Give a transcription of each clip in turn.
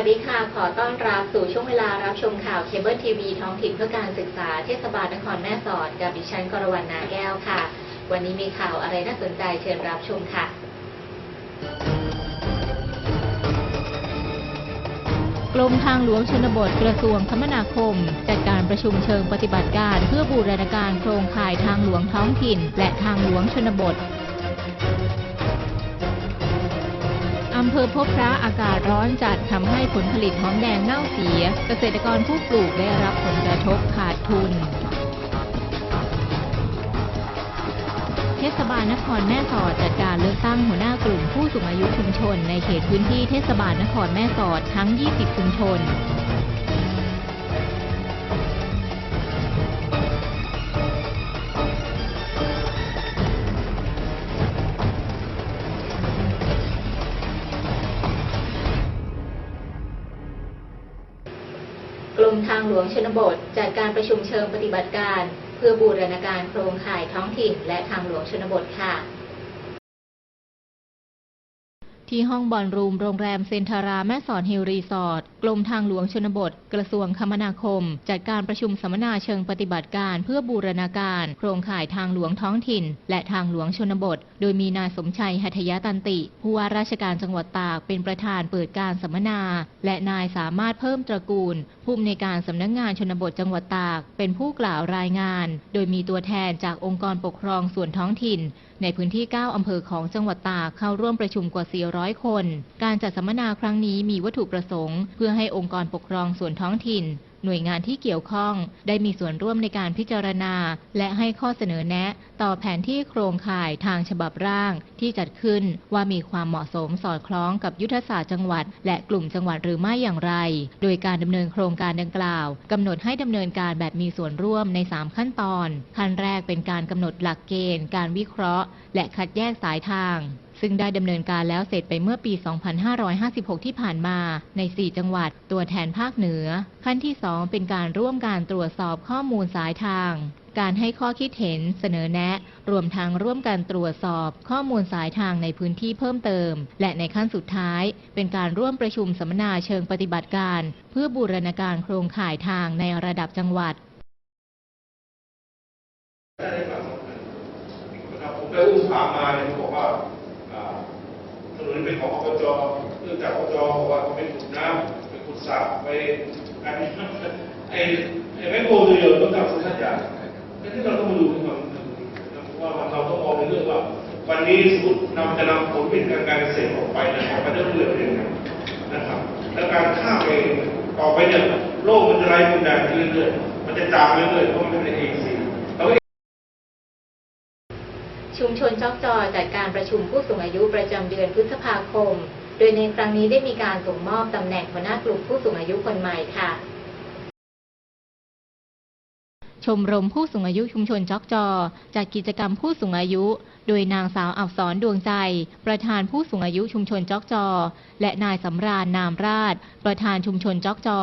วัสดีค่ะ ขอต้อนรับสู่ช่วงเวลารับชมข่าวเคเบิลทีวีท้องถิ่นเพื่อการศึกษาเทศบาลนครแม่สอด กับดิฉันกรวรรณนาแก้วค่ะ วันนี้มีข่าวอะไรน่าสนใจเชิญรับชมค่ะกรมทางหลวงชนบทกระทรวงคมนาคม จัดการประชุมเชิงปฏิบัติการ เพื่อบูรณาการโครงข่ายทางหลวงท้องถิ่น และทางหลวงชนบท อำเภอพบพระอากาศร้อนจัดทำให้ผลผลิตหอมแดงเน่าเสีย เกษตรกรผู้ปลูกได้รับผลกระทบขาดทุน เทศบาลนครแม่สอดจัดการเลือกตั้งหัวหน้ากลุ่มผู้สูงอายุชุมชน ในเขตพื้นที่เทศบาลนครแม่สอดทั้ง 20 ชุมชน มทางหลวงชนบท จัดการประชุมเชิงปฏิบัติการ เพื่อบูรณาการโครงข่ายท้องถิ่นและทางหลวงชนบทค่ะ ที่ห้องบอลรูมโรงแรมเซนทาราแม่สอดฮิลรีสอร์ทกรมทางหลวงชนบท กระทรวงคมนาคม จัดการประชุมสัมมนาเชิงปฏิบัติการเพื่อบูรณาการ โครงข่ายทางหลวงท้องถิ่น และทางหลวงชนบท โดยมีนายสมชัยหัตยตันติ ผู้ว่าราชการจังหวัดตากเป็นประธานเปิดการสัมมนา และนายสามารถเพิ่มตระกูล ผู้อำนวยการสำนักงงานชนบทจังหวัดตาก เป็นผู้กล่าวรายงาน โดยมีตัวแทนจากองค์กรปกครองส่วนท้องถิ่น ในพื้นที่ 9 อำเภอของจังหวัดตากเข้าร่วมประชุมกว่า 400 คน การจัดสัมมนาครั้งนี้มีวัตถุประสงค์ เพื่อให้องค์กรปกครองส่วนท้องถิ่น หน่วยงานที่เกี่ยวข้อง ได้มีส่วนร่วมในการพิจารณา และให้ข้อเสนอแนะ ต่อแผนที่โครงข่ายทางฉบับร่าง ที่จัดขึ้นว่ามีความเหมาะสมสอดคล้องกับยุทธศาสตร์จังหวัด และกลุ่มจังหวัดหรือไม่อย่างไร โดยการดำเนินโครงการดังกล่าวกำหนดให้ดำเนินการแบบมีส่วนร่วมใน 3 ขั้นตอน ขั้นแรกเป็นการกำหนดหลักเกณฑ์ การวิเคราะห์ และคัดแยกสายทาง ซึ่งได้ดำเนินการแล้วเสร็จไปเมื่อปี 2556 ที่ผ่านมาใน 4 จังหวัด ตัวแทนภาคเหนือ ขั้นที่ 2 เป็นการร่วมการตรวจสอบข้อมูลสายทาง การให้ข้อคิดเห็นเสนอแนะ รวมทั้งร่วมกันตรวจสอบข้อมูลสายทางในพื้นที่เพิ่มเติม และในขั้นสุดท้าย เป็นการร่วมประชุมสัมมนาเชิงปฏิบัติการ เพื่อบูรณาการโครงข่ายทางในระดับจังหวัดนะครับผมได้อุ้มถามมาเนี่ยเขาบอกว่า ถนนเป็นของอบจเนื่องจากอบจบอกว่าเขาเป็นขุดน้ำเป็นขุดสระไปอันนี้ไอ้ไอ้แม่โคเรือต้องทำสัญญาไอ้ที่เราต้องมาดูกันก่อนว่าเราต้องมองในเรื่องว่า วันนี้สมมตินำจะนำผลผลิตทางการเกษตรออกไปนี่ยออกไปด้วยเรือเป็นยังไงนะครับ แล้วการข้ามไปต่อไปเนี่ยโลกมันจะไร้พรมแดนเรื่อยๆมันจะจางเรื่อยๆเพราะมันเป็นเองสิ ชุมชนจอกจอจัดการประชุมผู้สูงอายุประจำเดือนพฤษภาคม โดยในครั้งนี้ได้มีการส่งมอบตำแหน่งหัวหน้ากลุ่มผู้สูงอายุคนใหม่ค่ะ ชมรมผู้สูงอายุชุมชนจอกจอจัดกิจกรรมผู้สูงอายุ โดยนางสาวอับสรดวงใจ ประธานผู้สูงอายุชุมชนจอกจอ และนายสำราญนามราช ประธานชุมชนจอกจอ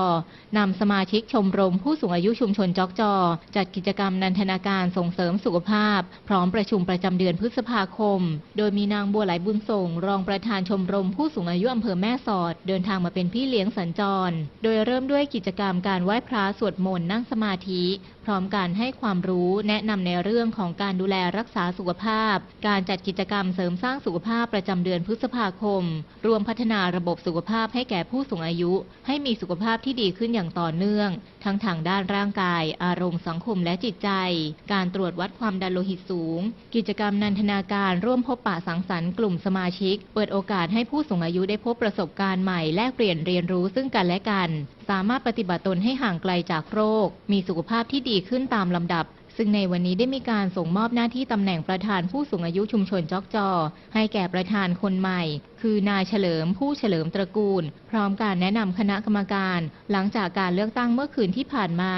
นำสมาชิกชมรมผู้สูงอายุชุมชนจอกจอ จัดกิจกรรมนันทนาการส่งเสริมสุขภาพ พร้อมประชุมประจำเดือนพฤษภาคม โดยมีนางบัวไหลบุญส่ง รองประธานชมรมผู้สูงอายุอำเภอแม่สอด เดินทางมาเป็นพี่เลี้ยงสัญจร โดยเริ่มด้วยกิจกรรมการไหว้พระสวดมนต์นั่งสมาธิ พร้อมการให้ความรู้แนะนำในเรื่องของการดูแลรักษาสุขภาพ การจัดกิจกรรมเสริมสร้างสุขภาพประจำเดือนพฤษภาคม รวมพัฒนาระบบสุขภาพให้แก่ผู้สูงอายุ ให้มีสุขภาพที่ดีขึ้นอย่างต่อเนื่อง ทั้งทางด้านร่างกาย อารมณ์สังคมและจิตใจ การตรวจวัดความดันโลหิตสูง กิจกรรมนันทนาการร่วมพบปะสังสรรค์กลุ่มสมาชิก เปิดโอกาสให้ผู้สูงอายุได้พบประสบการณ์ใหม่แลกเปลี่ยนเรียนรู้ซึ่งกันและกัน สามารถปฏิบัติตนให้ห่างไกลจากโรค มีสุขภาพที่ดีขึ้นตามลำดับ ซึ่งในวันนี้ได้มีการส่งมอบหน้าที่ตำแหน่งประธานผู้สูงอายุชุมชนจอกจอ ให้แก่ประธานคนใหม่ คือนายเฉลิมผู้เฉลิมตระกูล พร้อมการแนะนำคณะกรรมการ หลังจากการเลือกตั้งเมื่อคืนที่ผ่านมา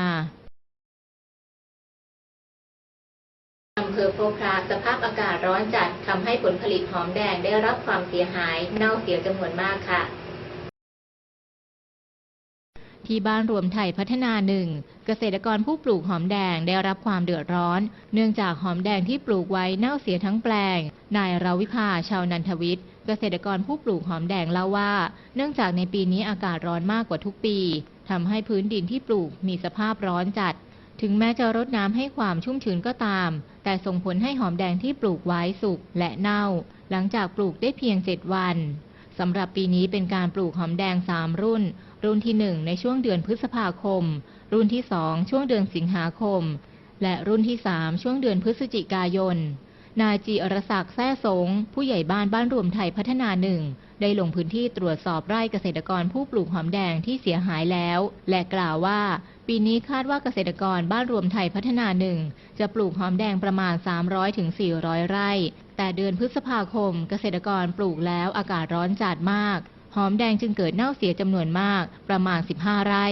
อำเภอโพบพระสภาพอากาศร้อนจัดทำให้ผลผลิตหอมแดงได้รับความเสียหายเน่าเสียจำนวนมากค่ะ ที่บ้านรวมไทยพัฒนาหนึ่งเกษตรกรผู้ปลูกหอมแดงได้รับความเดือดร้อน เนื่องจากหอมแดงที่ปลูกไว้เน่าเสียทั้งแปลง นายราวิภาชาวนันทวิทย์เกษตรกรผู้ปลูกหอมแดงเล่าว่า เนื่องจากในปีนี้อากาศร้อนมากกว่าทุกปีทำให้พื้นดินที่ปลูกมีสภาพร้อนจัด ถึงแม้จะรดน้ำให้ความชุ่มชื้นก็ตาม แต่ส่งผลให้หอมแดงที่ปลูกไว้สุกและเน่า หลังจากปลูกได้เพียง7วันสำหรับปีนี้เป็นการปลูกหอมแดง 3 รุ่น รุ่นที่ 1 ในช่วงเดือนพฤษภาคม รุ่นที่ 2 ช่วงเดือนสิงหาคม และรุ่นที่ 3 ช่วงเดือนพฤศจิกายน นายจีอรศักดิ์แท้สง ผู้ใหญ่บ้านบ้านรวมไทยพัฒนาหนึ่งได้ลงพื้นที่ตรวจสอบไร่เกษตรกรผู้ปลูกหอมแดงที่เสียหายแล้ว และกล่าวว่า ปีนี้คาดว่าเกษตรกรบ้านรวมไทยพัฒนาหนึ่งจะปลูกหอมแดงประมาณ 300-400ถึง400ไร่ แต่เดือนพฤษภาคมเกษตรกรปลูกแล้วอากาศร้อนจัดมาก หอมแดงจึงเกิดเน่าเสียจำนวนมากประมาณ 15 ไร่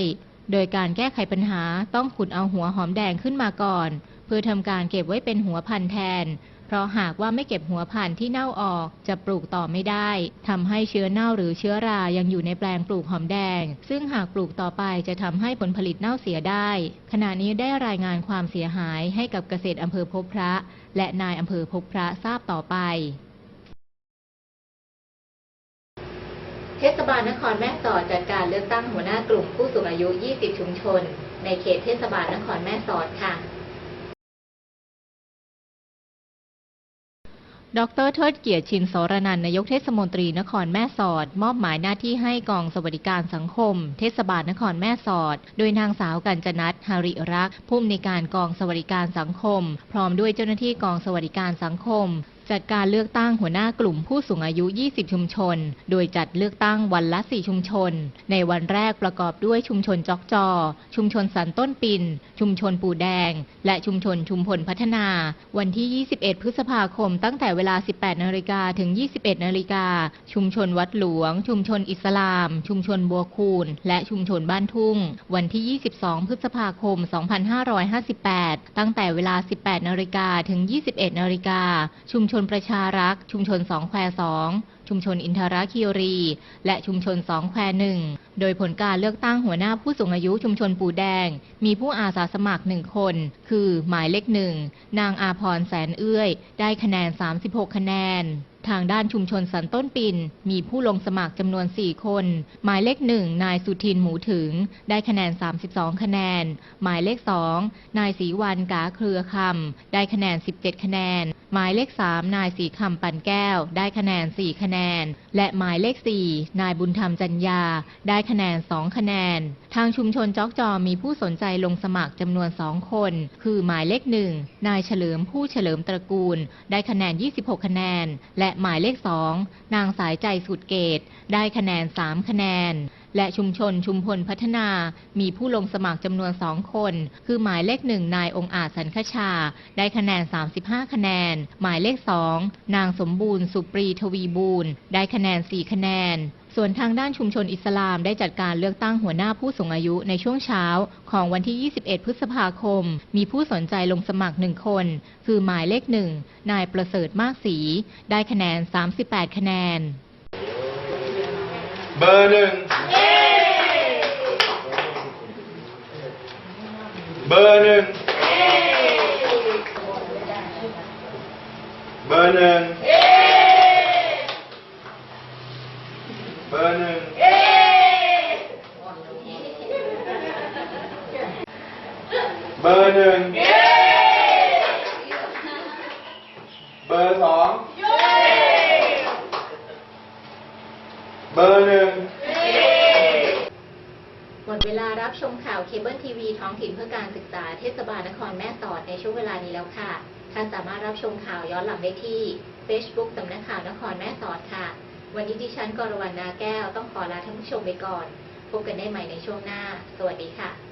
โดยการแก้ไขปัญหาต้องขุดเอาหัวหอมแดงขึ้นมาก่อน เพื่อทำการเก็บไว้เป็นหัวพันธุ์แทน เพราะหากว่าไม่เก็บหัวพันธุ์ที่เน่าออกจะปลูกต่อไม่ได้ทำให้เชื้อเน่าหรือเชื้อรายังอยู่ในแปลงปลูกหอมแดง ซึ่งหากปลูกต่อไปจะทำให้ผลผลิตเน่าเสียได้ ขณะนี้ได้รายงานความเสียหายให้กับเกษตรอำเภอพบพระ และนายอำเภอพบพระทราบต่อไป เทศบาลนครแม่สอดจัดการเลือกตั้งหัวหน้ากลุ่มผู้สูงอายุ 20 ชุมชน ในเขตเทศบาลนครแม่สอดค่ะ ดรเทิดเกียรติชินสรนันนายกเทศมนตรีนครแม่สอด มอบหมายหน้าที่ให้กองสวัสดิการสังคม เทศบาลนครแม่สอด โดยนางสาวกัญจนัทหาริรักษ์ผู้อำนวยการกองสวัสดิการสังคม พร้อมด้วยเจ้าหน้าที่กองสวัสดิการสังคม จัดการเลือกตั้งหัวหน้ากลุ่มผู้สูงอายุ 20 ชุมชน โดยจัดเลือกตั้งวันละ 4 ชุมชน ในวันแรกประกอบด้วยชุมชนจอกจอ ชุมชนสันต้นปิน ชุมชนปูแดง และชุมชนชุมพลพัฒนา วันที่ 21 พฤษภาคม ตั้งแต่เวลา 18 นาฬิกาถึง 21 นาฬิกา ชุมชนวัดหลวง ชุมชนอิสลาม ชุมชนบัวคูน และชุมชนบ้านทุ่ง วันที่ 22 พฤษภาคม 2558 ตั้งแต่เวลา 18 นาฬิกาถึง 21 นาฬิกา ชุมชนนประชารักษ์ ชุมชนสองแควสอง ชุมชนอินทราคีรี และชุมชนสองแควหนึ่ง โดยผลการเลือกตั้งหัวหน้าผู้สูงอายุชุมชนปูแดง มีผู้อาสาสมัครหนึ่งคน คือหมายเลขหนึ่ง นางอาพรแสนเอื้อย ได้คะแนน 36 คะแนนทางด้านชุมชนสันต้นปิน มีผู้ลงสมัครจำนวน 4 คน หมายเลขหนึ่งนายสุทินหมูถึง ได้คะแนน 32 คะแนน หมายเลขสองนายศรีวันกาเครือคำได้คะแนน 17 คะแนนหมายเลข 3 นายสีคำปันแก้ว ได้คะแนน 4 คะแนน และหมายเลข 4 นายบุญธรรมจันยา ได้คะแนน 2 คะแนน ทางชุมชนจอกจอมีผู้สนใจลงสมัครจำนวน 2 คน คือหมายเลข 1 นายเฉลิมผู้เฉลิมตระกูล ได้คะแนน 26 คะแนน และหมายเลข 2 นางสายใจสุดเกต ได้คะแนน 3 คะแนน และชุมชนชุมพลพัฒนา มีผู้ลงสมัครจำนวนสองคน คือหมายเลขหนึ่งนายองอาจสันคชา ได้คะแนน 35 คะแนน หมายเลขสองนางสมบูรณ์สุปรีทวีบูรณ์ ได้คะแนน 4 คะแนนส่วนทางด้านชุมชนอิสลามได้จัดการเลือกตั้งหัวหน้าผู้สูงอายุในช่วงเช้าของวันที่ 21 พฤษภาคม มีผู้สนใจลงสมัครหนึ่งคน คือหมายเลขหนึ่งนายประเสริฐมากศรีได้คะแนน 38 คะแนน เบอร์หนึ่ง เบอร์หนึ่ง เบอร์หนึ่ง เบอร์หนึ่ง เบอร์หนึ่ง เบอร์สอง เบอร์หนึ่ง หมดเวลารับชมข่าวเคเบิลทีวีท้องถิ่นเพื่อการศึกษาเทศบาลนครแม่สอดในช่วงเวลานี้แล้วค่ะ ท่านสามารถรับชมข่าวย้อนหลังได้ที่ Facebook สำนักข่าวนครแม่สอดค่ะ วันนี้ดิฉันกรวรรณาแก้วต้องขอลาท่านผู้ชมไปก่อน พบกันได้ใหม่ในช่วงหน้า สวัสดีค่ะ